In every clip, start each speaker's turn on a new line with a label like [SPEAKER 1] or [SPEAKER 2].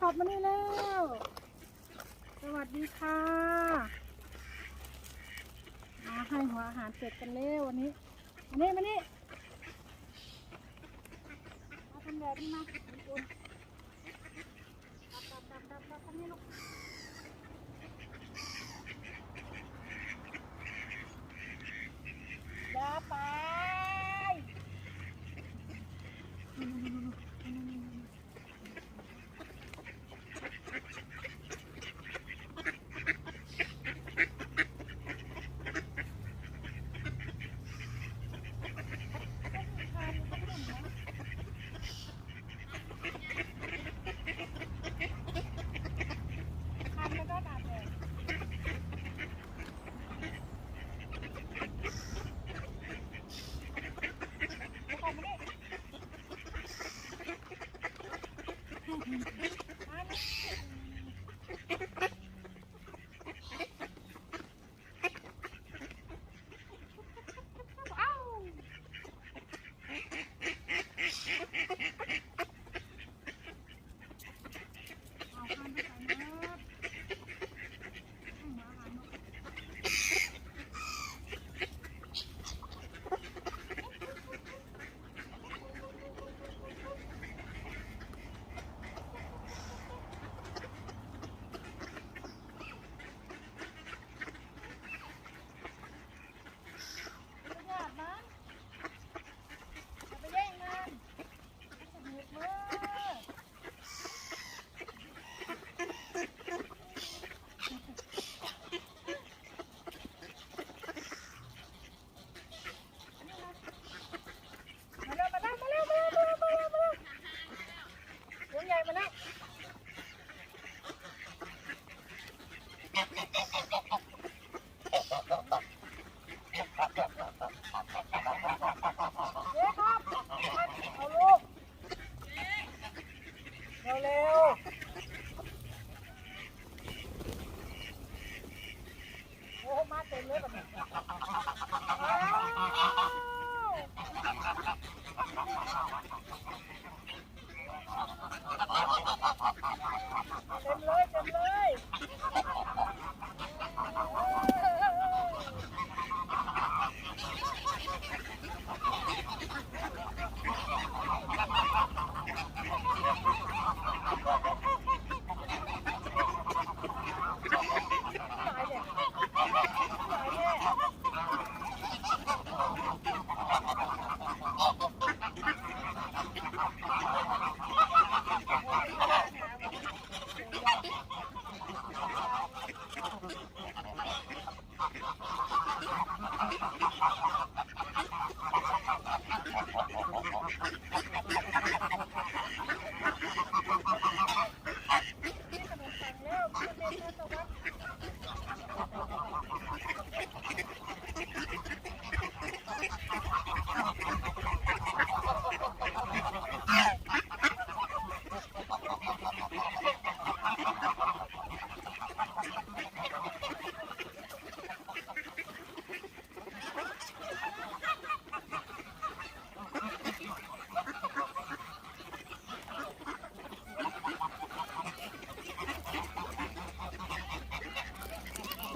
[SPEAKER 1] ขับมานี่แล้ว สวัสดีค่ะ มาให้หัวอาหารเสร็จกันแล้ววันนี้มานี่มานี่มาทำแบบนี้มาคุณดับดับดับดับดับนี่ลูก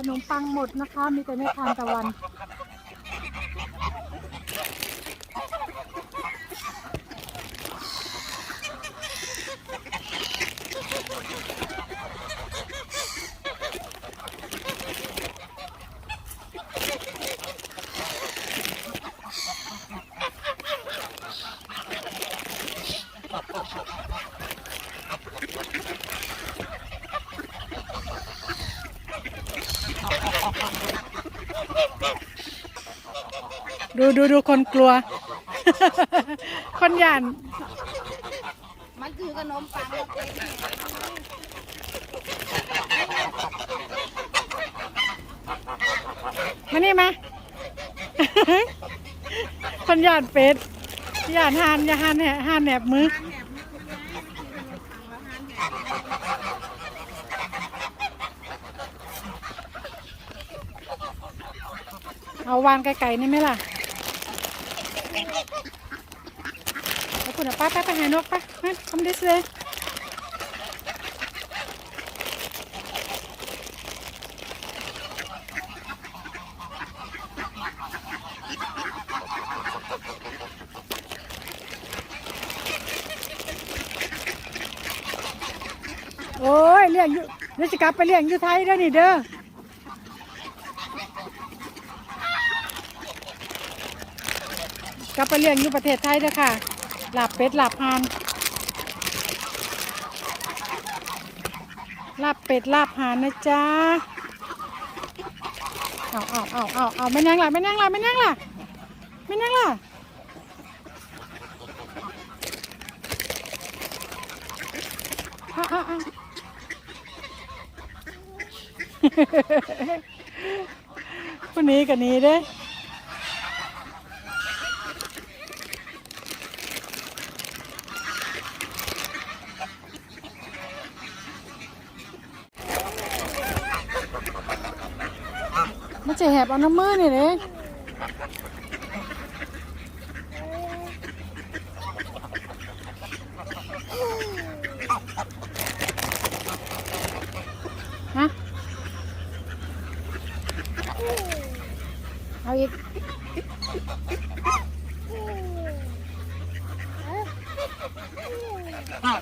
[SPEAKER 1] นมปังหมดนะคะ มีแต่ไม่ทานตะวัน ดูดูดูคนกลัว คนหยาน
[SPEAKER 2] มันคือขนมปังเราเป็น
[SPEAKER 1] มานี่มาคนหยานเป็ดหยานหานอย่าหานแหหานแหนบมือเอาวางไกลๆนี่ไหมล่ะ คุณป้าป้าไปหานกป้ามาทำดิสเลยโอ้ยเลี้ยงอยู่นี่จะกลับไปเลี้ยงอยู่ไทยแล้วนี่เด้อกลับไปเลี้ยงอยู่ประเทศไทยด้วยค่ะ หลับเป็ดหลับหานลาบเป็ดลาบหานนะจ๊ะเอาเอาเอาเอาเอาไม่นั่งล่ะไม่นั่งล่ะไม่นั่งล่ะไม่นั่งล่ะเอาเอาเอาคนนี้กับนี้เด้ จะแหบเอาน้ำมือนี่เด้ฮะ เอาอีกอะ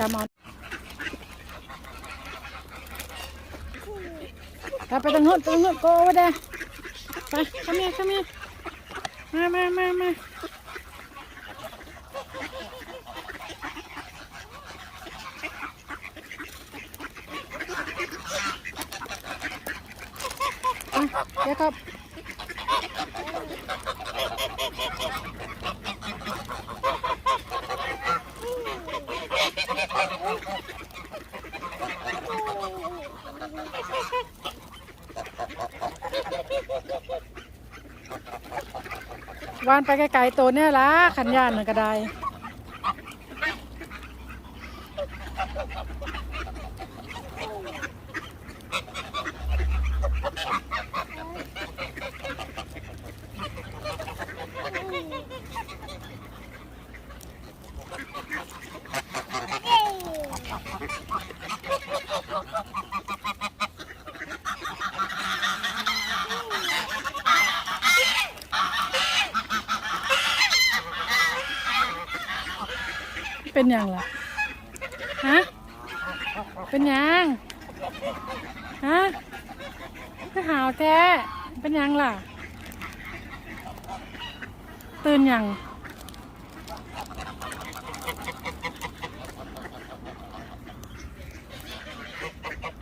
[SPEAKER 1] กำมอน ไปไปทางโน้นไปทางโน้นโก over there ไป come here come here มามามามาเดี๋ยวครับ วานไปไกลๆตัวเนี่ยละขันยานน่งก็ได้ เป็นยังล่ะฮะเป็นยังฮะก็หาวแท้เป็นยังล่ะ ตื่นยัง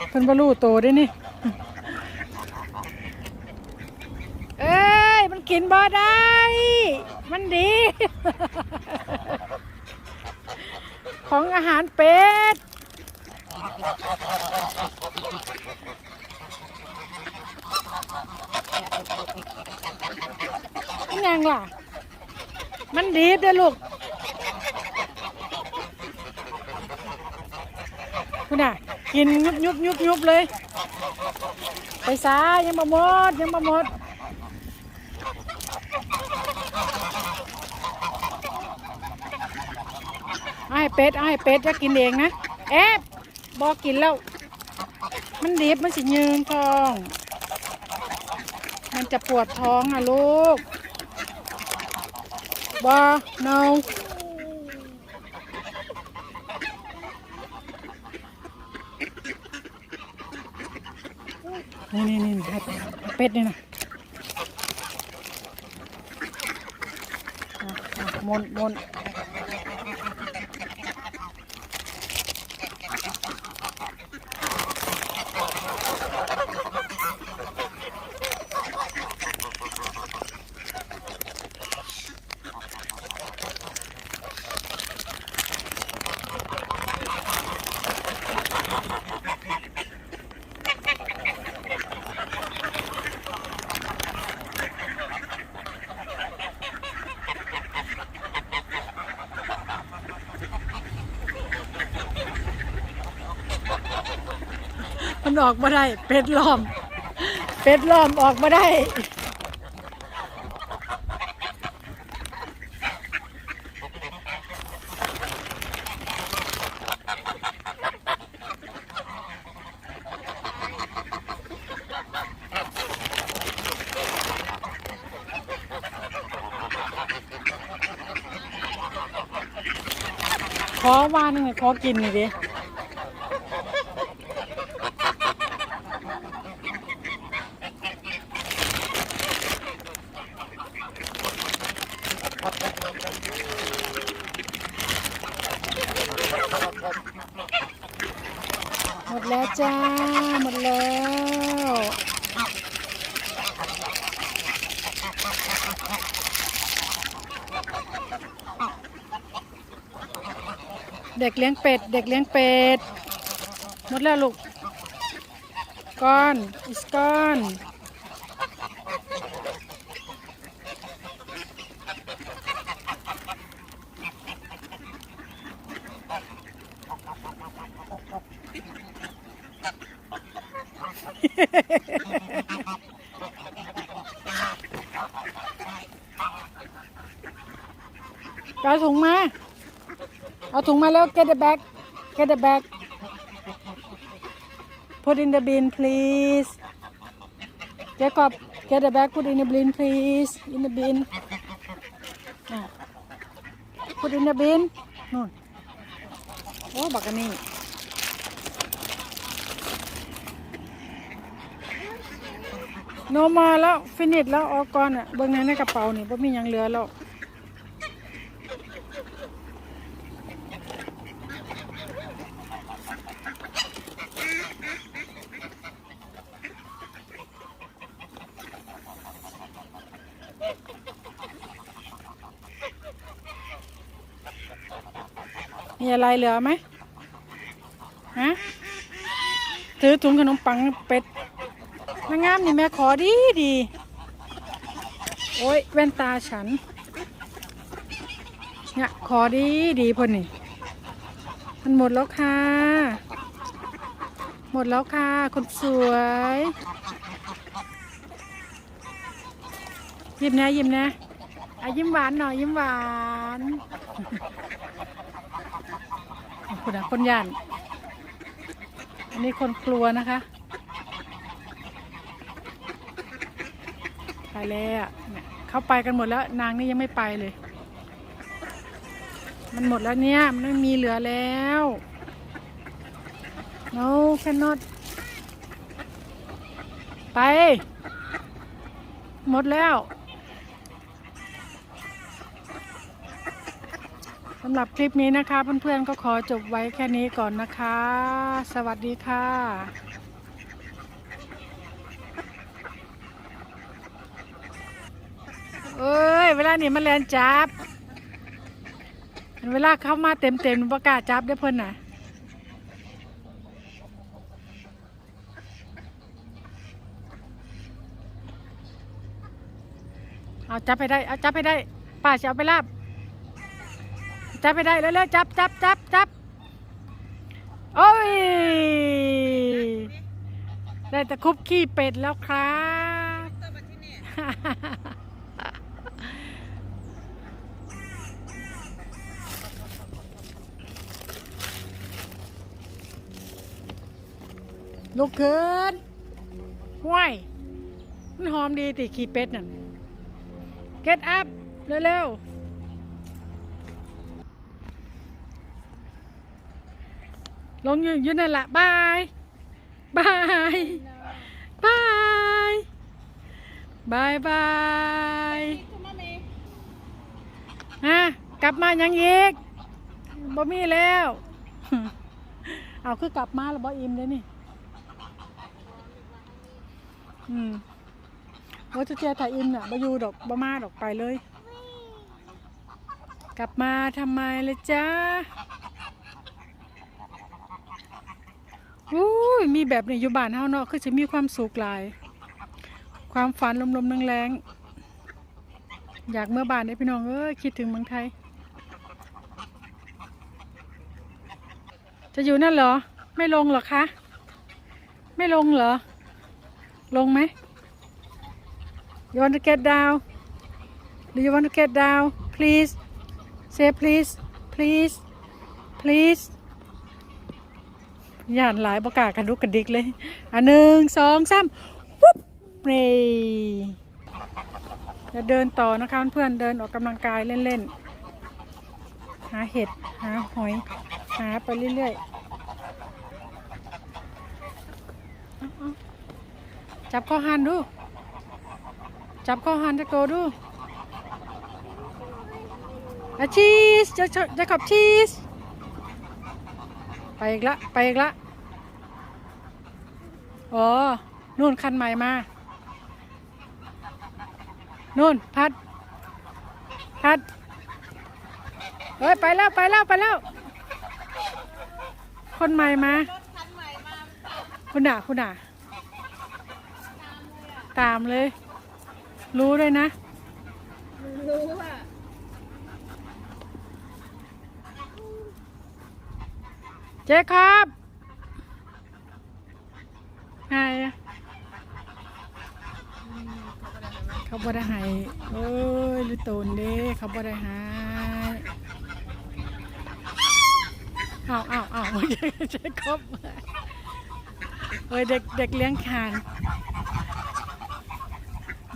[SPEAKER 1] เพิ่นบรรลุโตได้นี่เอ้ย มันกินบ่ได้ มันดี ของอาหารเป็ดมันยังล่ะ มันดีด้อลูกคุณน่ะ กินยุบยุบยุบยุบเลย ไปซายังมาหมด ยังมาหมด เป็ดเอาให้เป็ดจะกินเองนะแอบบอกกินแล้ว มันดิบมันสิยืนท้อง มันจะปวดท้องอะลูกบอ no นี่นี่นี่เป็ดนี่นะอะอะมนมน มันออกมาได้ เป็ดล้อม เป็ดล้อมออกมาได้ขอว่านึงขอกินนี่ดิ ดแล้วจ้า หมดแล้ว เด็กเลี้ยงเป็ด เด็กเลี้ยงเป็ด หมดแล้วลูก ก้อน อีสก้อน เอาถุงมา เอาถุงมาแล้ว get the bag get the bag put in the bin please Jacob get the bag put in the bin please in the bin put in the bin นู่นโอ้บักอัน โนมาแล้วฟินิชแล้วออกก่อนอะเบิ่งในในกระเป๋านี่บ่มียังเหลือแล้วมีอะไรเหลือไหมฮะถือถุงขนมปังเป็ด นางงามนี่แม่ขอดีดี โอ้ยแว่นตาฉัน เนี่ยขอดีดีพอนี่ มันหมดแล้วค่ะ หมดแล้วค่ะ คนสวย ยิ้มนะยิ้มนะอะยิ้มหวานหน่อยยิ้มหวานคุณนะคนยานอันนี้คนกลัวนะคะ ไปแล้วเนี่ยเขาไปกันหมดแล้วนางนี่ยังไม่ไปเลย มันหมดแล้วเนี่ย มันไม่มีเหลือแล้ว no cannot ไป หมดแล้วสำหรับคลิปนี้นะคะเพื่อนๆก็ขอจบไว้แค่นี้ก่อนนะคะ สวัสดีค่ะ เอ้ยเวลานี้มาแลนจับ เวลาเข้ามาเต็มๆประกาศจับได้เพื่นน่ะเอาจับไปได้ เอาจับไปได้ ป้าจะเอาไปลาบ จับไปได้แล้วๆจับจับจับจับโอ้ย ได้ตะคุบขี้เป็ดแล้วครับ ลุกขึ้นห้วยมันหอมดีติขี้เป็ดนั่น get up เร็วๆลงอยู่อยู่นั่นแหละบายบายบายบายบายฮะกลับมายังอีกบ่มีแล้ว เอาคือกลับมาแล้วบ่อิ่มเลยนี่ อืมว่าจะเจอถ่ายอิ่มน่ะบ่อยู่ดอกบ่มาดอกไปเลย กลับมาทำไมเลยจ้าอุ้ยมีแบบนี้อยู่บ้านเฮาเนาะคือจะมีความสุขหลาย ความฝันลมๆแรงๆอยากเมื่อบ้านได้พี่น้องเอ้ยคิดถึงเมืองไทย จะอยู่นั่นเหรอ ไม่ลงเหรอคะ ไม่ลงเหรอ ลงไหม You want to get down Do you want to get down please say please please please ย่านหลายประกล้ากันลุกกันดิกเลย อันหนึ่งสองสามปุ๊บนี่จะเดินต่อนะคะเพื่อนเดินออกกำลังกายเล่นๆ หาเห็ด หาหอย หาไปเรื่อยๆ จับข้อหันดู จับข้อหันจะโกดูอะชีสจะจะขับชีส ไปอีกละ ไปอีกละ อ๋อ นู่นคันใหม่มา นู่น พัด พัด เฮ้ย ไปแล้ว ไปแล้ว ไปแล้ว คนใหม่มา คุณด่าคุณด่า ตามเลย รู้ด้วยนะ
[SPEAKER 2] รู้ว่า
[SPEAKER 1] เจ๊ครับไงอะเขาบ่ได้ใหายเอ้ยลิโตนเด้เขาบ่ได้ใหายอ้าวอ้าวอ้าวเจ๊ครบเอ้ยเด็กเด็กเลี้ยงคาน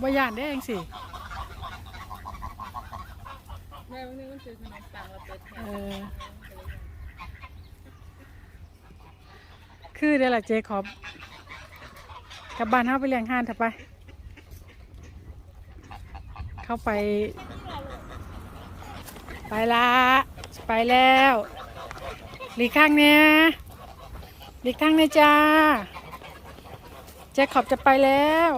[SPEAKER 1] บ่ย่านได้เองสิ
[SPEAKER 2] แม่วันนี้มันซื้อขนมปังเราเปิดแถ
[SPEAKER 1] เออ คือเดี๋ยวล่ะเจ๊ขอบกลับบ้านเฮาไปเลี้ยงห่านเถอะไป เข้าไป ไปละไปแล้วหลีกข้างเนี่ยหลีกข้างเนี่ยจ้าเจ๊ขอบจะไปแล้ว